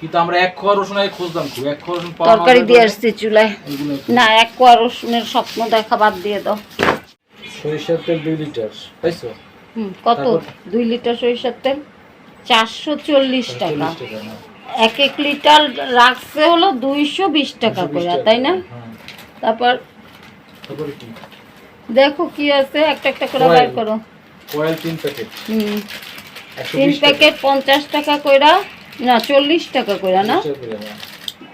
কিন্তু আমরা এক খোয়া রসুন আগে খুঁজতাম খুব। এক খোয়া রসুন পাওয়া তরকারি দিয়ে কারণে আসছি চুলায়। না এক কোয়া রসুনের স্বপ্ন দেখা বাদ দিয়ে দাও। সরিষার তেল দুই লিটার পাইছো হুম, কত? দুই লিটার সরিষার তেল? চারশো চল্লিশ টাকা। এক এক লিটার রাখছে হলো দুইশো বিশ টাকা 220 করে তাই না? হ্যাঁ। তারপর দেখো কি আছে একটা একটা করে বার করো। কয়েল তিন প্যাকেট। হুম। তিন প্যাকেট পঞ্চাশ টাকা কইরা না চল্লিশ টাকা কইরা না? করে, হ্যাঁ।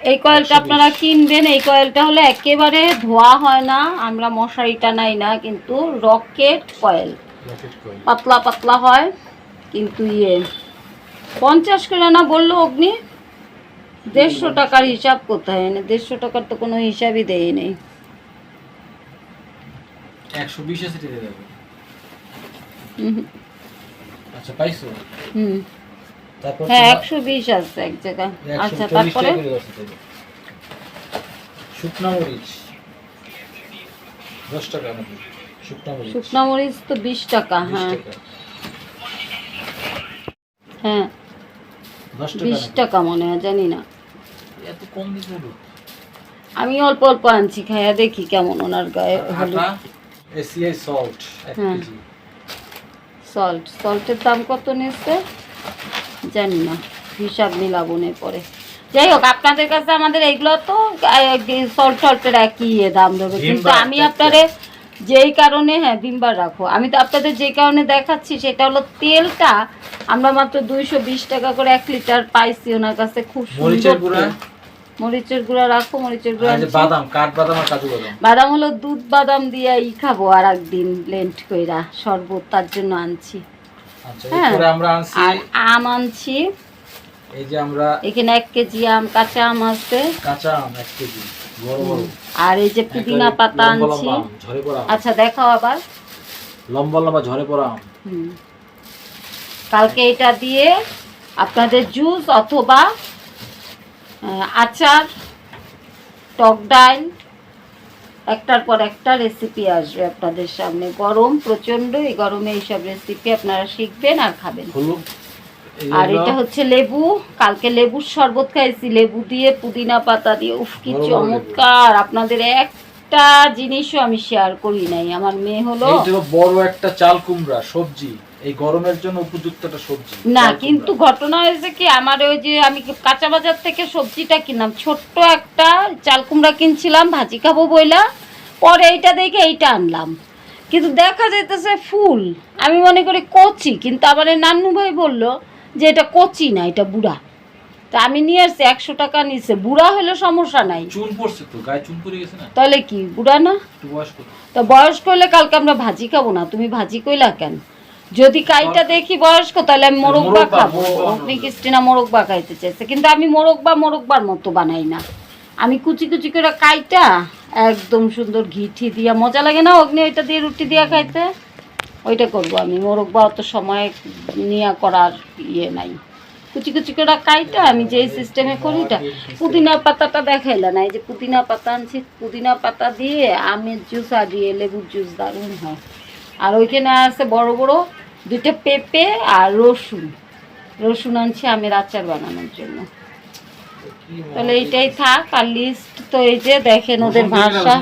এই কয়েলটা আপনারা কিনবেন এই কয়েলটা হলে একেবারে ধোয়া হয় না আমরা মশারি টানাই না কিন্তু রকেট কয়েল। পাতলা পাতলা হয় কিন্তু ইয়ে। পঞ্চাশ করে না বলল অগ্নি? দেড়শো টাকার হিসাব কোথায়? এনে দেড়শো টাকার তো কোনো হিসাবই দেয় নেই। একশো বিশ আচ্ছা পাইছো? হুম। তারপর হ্যাঁ তোমার- একশো বিশ আছে এক জায়গায়। আচ্ছা তারপরে। শুকনা মরিচ। দশ টাকা নাকি শুকনা মরিচ। শুকনা মরিচ তো বিশ টাকা হ্যাঁ। হ্যাঁ। দশ টাকা বিশ টাকা মনে হয় জানি না। এত কম দিতে আমি অল্প অল্প আনছি খাইয়া দেখি কেমন ওনার গায়ে এসিআই সল্ট হ্যাঁ। সল্ট সল্টের দাম কত নিচ্ছে? জানি না হিসাব মিলাবো নে পরে যাই হোক আপনাদের কাছে আমাদের এইগুলো তো সল্ট সল্টের একই দাম দেবে কিন্তু আমি একটা। আপনাদের যেই কারণে হ্যাঁ ভিমবার রাখো আমি তো আপনাদের যে কারণে দেখাচ্ছি সেটা হলো তেলটা আমরা মাত্র দুইশো বিশ টাকা করে এক লিটার পাইছি ওনার কাছে খুব মরিচের সুন্দর। মরিচের গুঁড়া রাখো মরিচের গুঁড়া। বাদাম কাঠ বাদাম আর কাজু বাদাম বাদাম হলো দুধ বাদাম দিয়ে ই খাব আর একদিন ব্লেন্ড কইরা শরবত তার জন্য আনছি হ্যাঁ। আমরা আনছি আর আম আনছি। এই যে আমরা এখানে এক কেজি আম কাঁচা আম আছে কাঁচা আম এক কেজি আর এই যে পুদিনা পাতা আনছি। আচ্ছা দেখাও আবার। লম্বা লম্বা ঝরে পড়া আম। কালকে এটা দিয়ে আপনাদের জুস অথবা আচার টক ডাল একটার পর একটা রেসিপি আসবে আপনাদের সামনে। গরম প্রচণ্ড এই গরমে এইসব রেসিপি আপনারা শিখবেন আর খাবেন। আর এটা হচ্ছে লেবু। কালকে লেবুর শরবত খাইছি। লেবু দিয়ে পুদিনা পাতা দিয়ে উফ কি। চমৎকার! আপনাদের একটা জিনিসও আমি শেয়ার করি নাই। আমার মেয়ে হলো বড় একটা চাল কুমড়া সবজি। এই গরমের জন্য উপযুক্ত একটা সবজি। না কিন্তু ঘটনা হয়েছে কি আমার ওই যে আমি কাঁচা বাজার থেকে সবজিটা কিনলাম। ছোট্ট একটা চাল কুমড়া কিনছিলাম ভাজি খাব বইলা। পরে এইটা দেখে এইটা আনলাম। কিন্তু দেখা যাইতেছে ফুল। আমি মনে করি কচি কিন্তু আমার নান্নু ভাই বলল যে এটা কচি না এটা বুড়া। তা আমি নিয়ে আসছি একশো টাকা নিচ্ছে বুড়া হলে সমস্যা নাই। চুন পড়ছে তো গায়ে চুন পড়ে গেছে না? তাহলে কি বুড়া না? তা। বয়স্ক হলে কালকে আমরা ভাজি খাব না তুমি ভাজি কইলা কেন? যদি কাইটা দেখি বয়স্ক তাহলে আমি মোরগবা মোরব্বা, খাব। মোরব্বা অগ্নি ক্রিস্টিনা মোরগবা খাইতে চাইছে কিন্তু আমি মোরগবা মোরগবার মতো বানাই না। আমি কুচি কুচি করে কাইটা একদম সুন্দর ঘি ঠি দিয়া মজা লাগে না অগ্নি ওইটা দিয়ে রুটি দিয়া খাইতে? ওইটা করব আমি মোরগবা অত সময় নিয়ে করার ইয়ে নাই। কুচি কুচি করে কাইটা, আমি যেই সিস্টেমে করিটা পুদিনা পাতাটা দেখাইলে না, এই যে পুদিনা পাতা আনছি, পুদিনা পাতা দিয়ে আমের জুস আর দিয়ে লেবুর জুস দারুণ হয়। আর ওইখানে আছে বড় বড় দুটো পেঁপে আর রসুন। রসুন আনছি আমের আচার বানানোর জন্য। তাহলে এইটাই থাক আর লিস্ট তো এই যে দেখেন ওদের ভাষা।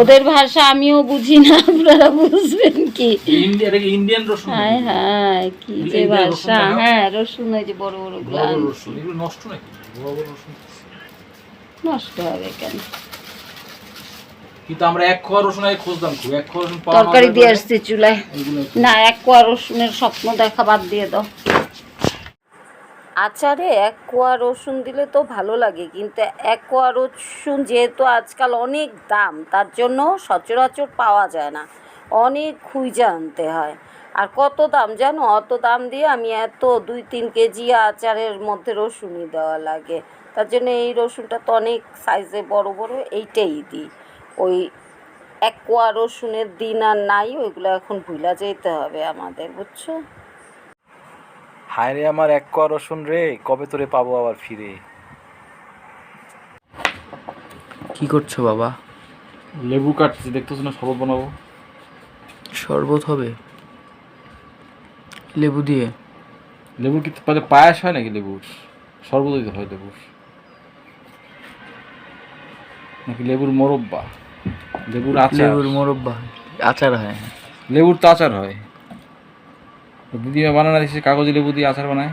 ওদের ভাষা আমিও বুঝি না আপনারা বুঝবেন কি? ইন্ডিয়ান রসুন হ্যাঁ হ্যাঁ কি যে রসুন ভাষা হ্যাঁ রসুন ওই যে বড় বড়গুলো নষ্ট নাকি? হবে কেন? কিন্তু আমরা এক খোয়া রসুন আগে খুঁজতাম খুব। এক খোয়া রসুন তরকারি দিয়ে আসছি চুলায়। না এক কোয়া রসুনের স্বপ্ন দেখা বাদ দিয়ে দাও। আচারে এক কোয়া রসুন দিলে তো ভালো লাগে, কিন্তু এক কোয়া রসুন যেহেতু আজকাল অনেক দাম, তার জন্য সচরাচর পাওয়া যায় না। অনেক খুঁজে আনতে হয়। আর কত দাম জানো? অত দাম দিয়ে আমি এত দুই তিন কেজি আচারের মধ্যে রসুনই দেওয়া লাগে। তার জন্য এই রসুনটা তো অনেক সাইজে বড় বড়, এইটাই দিই। ওই এক কোয়া রসুনের দিন আর নাই, ওইগুলো এখন ভুলা যেতে হবে আমাদের, বুঝছ? হায় রে আমার এক কোয়া রসুন রে কবে তোরে পাবো আবার ফিরে? কি করছ বাবা? লেবু কাটছি দেখতেছ না শরবত বানাবো? শরবত হবে? লেবু দিয়ে? লেবুর কি মানে পায়াস হয় নাকি লেবুর? শরবত দিতে হয় লেবুর। নাকি লেবুর মোরব্বা? লেবুর আচার? লেবুর মোরব্বা আচার হয়। লেবুর তো আচার হয়। দিদিমা বানানা দিচ্ছে কাগজ লেবু দিয়ে আচার বানায়।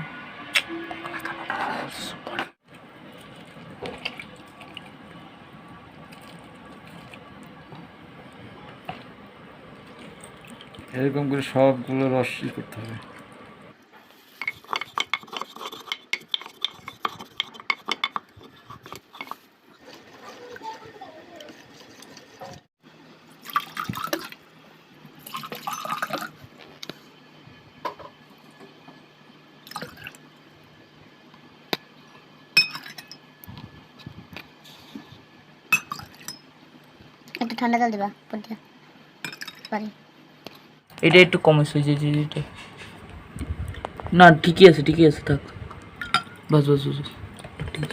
এরকম করে সবগুলো রস করতে হবে। একটু ঠান্ডা জল দিবা পড়তে পারি এটা একটু কমে হয়েছে যে এটা না ঠিকই আছে ঠিকই আছে থাক। বাস বাস বাস। ঠিক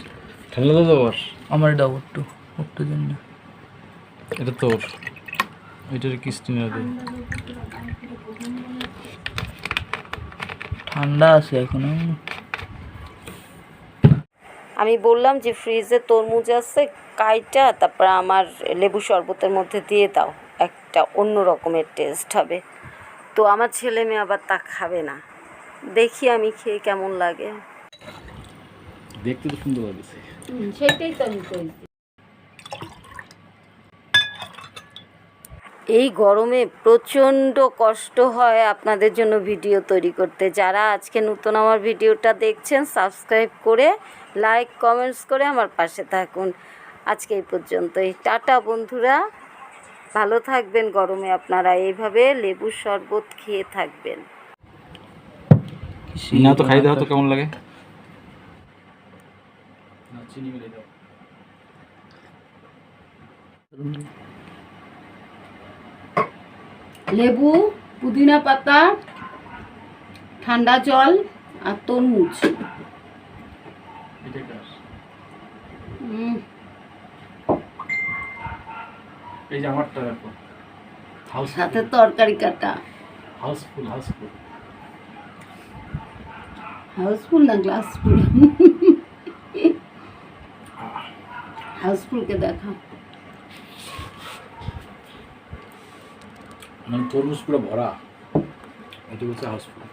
ঠান্ডা দাও আমার দাও একটু একটু জন্য এটা তোর। এটার কিস্টিনের দে। ঠান্ডা আছে এখনও। আমি বললাম যে ফ্রিজে তরমুজ আছে কাইটা তারপর আমার লেবু শরবতের মধ্যে দিয়ে দাও একটা অন্য রকমের টেস্ট হবে। তো আমার ছেলে মেয়ে আবার তা খাবে না। দেখি আমি খেয়ে কেমন লাগে। দেখতে তো সুন্দর লাগছে। সেটাই তো আমি এই গরমে প্রচণ্ড কষ্ট হয় আপনাদের জন্য ভিডিও তৈরি করতে। যারা আজকে নতুন আমার ভিডিওটা দেখছেন সাবস্ক্রাইব করে লাইক কমেন্টস করে আমার পাশে থাকুন। আজকে এই পর্যন্তই। টাটা বন্ধুরা। ভালো থাকবেন গরমে আপনারা। এইভাবে লেবুর শরবত খেয়ে থাকবেন। না তো খাই দাও তো কেমন লাগে? চিনি মিলে দাও। লেবু পুদিনা পাতা ঠান্ডা জল আর তরমুজ। সাথে তরকারি কাটা। হাউসফুল হাউসফুল হাউসফুল না গ্লাসফুল হাউসফুলকে দেখা। মানে তরমুজ পুরো ভরা। এটা হচ্ছে হাউসফুল